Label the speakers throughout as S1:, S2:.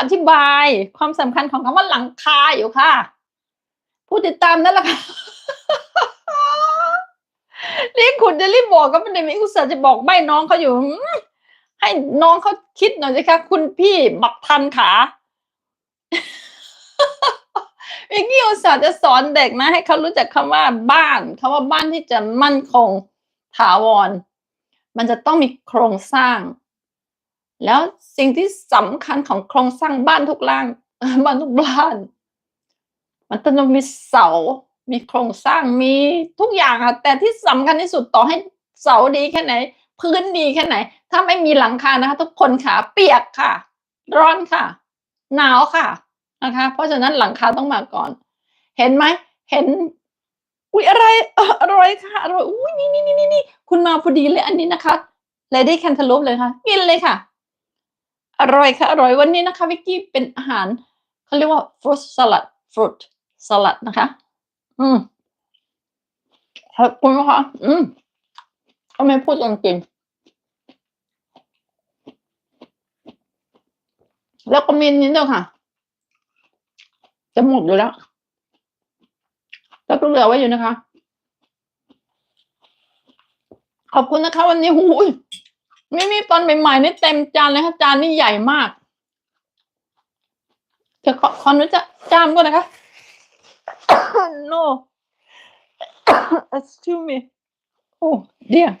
S1: อธิบายความสำคัญของคำว่าหลังคาอยู่ค่ะ ผู้ติดตามนั่นแหละค่ะนี่คุณจะรีบบอกก็ไม่ได้มีอุตส่าห์จะบอกใบน้องเขาอยู่ ให้น้องเขาคิดหน่อยสิคะคุณพี่บักทันขาวิกกี้อุตส่าห์จะสอนเด็กนะ ให้เขารู้จักคำว่าบ้านคำว่าบ้านที่จะมั่นคงถาวร มันจะต้องมีโครงสร้าง แล้วสิ่งที่สำคัญของโครงสร้างบ้านทุกล่างบ้านทุกบ้าน มันต้องมีเสา มีโครงสร้างมีทุกอย่างค่ะแต่ที่สำคัญที่สุดต่อให้เสาดีแค่ไหน พื้นดีแค่ไหน ถ้าไม่มีหลังคานะคะ ทุกคนขาเปียกค่ะ ร้อนค่ะ หนาวค่ะนะคะ เพราะฉะนั้นหลังคาต้องมาก่อน เห็นไหมเห็นอุ้ยอะไรอร่อยค่ะอร่อยอุ้ยนี่นี่นี่นี่นี่คุณมาพอดีเลยอันนี้นะคะเลดี้แคนทาลูปเลยค่ะ กินเลยค่ะ อร่อยค่ะ อร่อยวันนี้นะคะวิกกี้เป็นอาหารเขาเรียกว่า fruit salad fruit salad นะคะ อืมขอบคุณนะคะอืมเขาไม่พูดจริงๆแล้วก็มีนิดเดียวค่ะ จะหมดอยู่แล้ว แล้วก็เหลือไว้อยู่นะคะ ขอบคุณนะคะ วันนี้หูย ไม่มีตอนใหม่ๆนี่เต็มจานเลยค่ะจานนี่ใหญ่มากเดี๋ยวขอขอนุญาตจามก่อนนะคะ no excuse me oh dear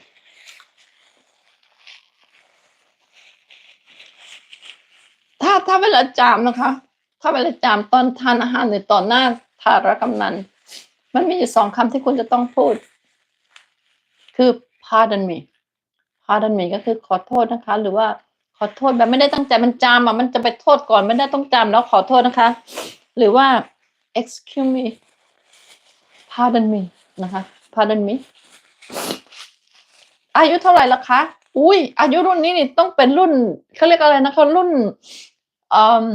S1: ถ้าถ้าเวลาจามนะคะ ถ้าเวลาจามตอนทานอาหารหรือต่อหน้าทารกำนัน มันมีอยู่สองคำที่คุณจะต้องพูด คือ pardon me pardon me ก็คือขอโทษนะคะ หรือว่าขอโทษแบบไม่ได้ตั้งใจมันจามอะมันจะไปโทษก่อนไม่ได้ต้องจามแล้วขอโทษนะคะ หรือว่า excuse me pardon me นะคะ pardon me อายุเท่าไหร่ละคะ อุ้ย อายุรุ่นนี้นี่ต้องเป็นรุ่นเขาเรียกอะไรนะคะ รุ่นอืม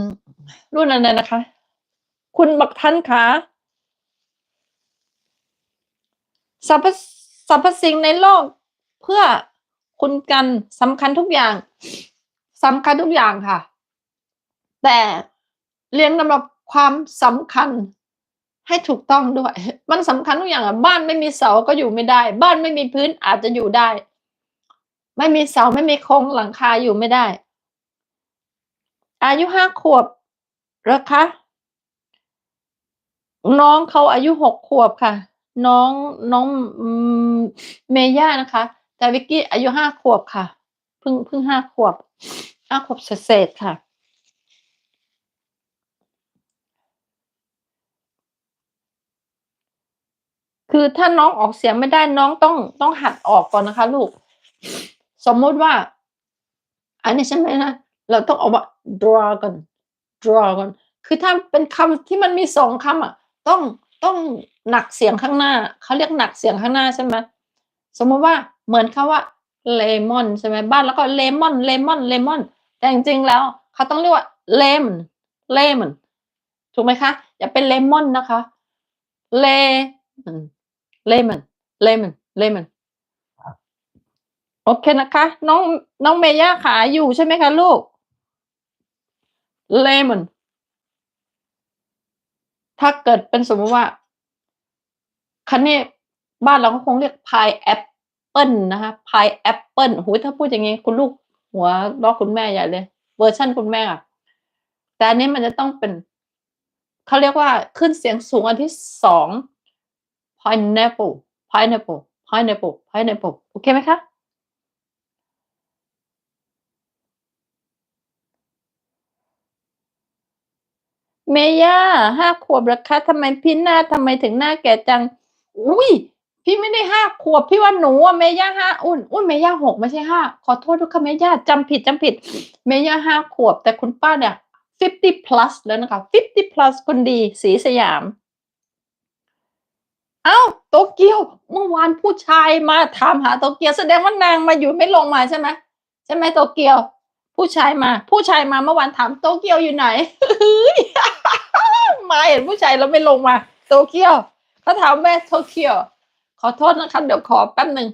S1: รุ่นอะไรนะคะ คุณบักทันคะสรรพสรรพสิ่งในโลกเพื่อ คุณกันสำคัญทุกอย่างสำคัญทุกอย่างค่ะ แต่เรียงลำดับความสำคัญให้ถูกต้องด้วย มันสำคัญทุกอย่างอะบ้านไม่มีเสาก็อยู่ไม่ได้ บ้านไม่มีพื้นอาจจะอยู่ได้ ไม่มีเสาไม่มีโครงหลังคาอยู่ไม่ได้ อายุห้าขวบหรอคะน้องเขาอายุหกขวบค่ะ น้องน้องอืมเมย่านะคะ แต่วิกกี้อายุห้าขวบค่ะ เพิ่งเพิ่งห้าขวบห้าขวบเศษค่ะ คือถ้าน้องออกเสียงไม่ได้น้องต้องต้องหัดออกก่อนนะคะ ลูก สมมติว่า อันนี้ใช่ไหมนะเราต้องเอาว่า draw ก่อน draw ก่อนคือถ้าเป็นคำที่มันมีสองคำอะ ต้องต้องหนักเสียงข้างหน้าเขาเรียกหนักเสียงข้างหน้าใช่ไหมสมมติว่า เหมือนคาว่า lemon ใช่ไหมบ้านแล้วก็ lemon lemon lemon แต่จริงๆแล้วเขาต้องเรียกว่า lemon lemon ถูกไหมคะอย่าเป็น lemon นะคะ lemon lemon lemon lemon โอเคนะคะ น้องน้องเมย่าขาอยู่ใช่ไหมคะลูก lemon ถ้าเกิดเป็นสมมติว่าคันนี้บ้านเราก็คงเรียกพายแอป เปิลนะคะพายแอปเปิลหูยถ้าพูดอย่างนี้คุณลูกหัวล้อคุณแม่ใหญ่เลย เวอร์ชั่นคุณแม่อะแต่อันนี้มันจะต้องเป็น เขาเรียกว่าขึ้นเสียงสูงอันที่สอง pineapple pineapple pineapple pineapple โอเคไหมคะเมย่าห้าขวบแล้วคะทำไมพี่หน้าทำไมถึงหน้าแก่จัง อุ้ย พี่ไม่ได้ห้าขวบพี่ว่าหนูอะเมย่าห้าอุ้นอุ้นเมย่าหกไม่ใช่ห้าขอโทษด้วยค่ะเมย่าจำผิดจำผิด เมย่าห้าขวบ แต่คุณป้าเนี่ย 50 plus แล้วนะคะ 50 plus คนดีสีสยาม เอ้าโตเกียวเมื่อวานผู้ชายมาถามหาโตเกียวแสดงว่านางมาอยู่ไม่ลงมาใช่ไหมใช่ไหมโตเกียว ผู้ชายมา ผู้ชายมาเมื่อวานถามโตเกียวอยู่ไหนมาเห็นผู้ชายแล้วไม่ลงมา โตเกียวเขาถามแม่โตเกียว ขอโทษนะคะเดี๋ยวขอแป๊บหนึ่ง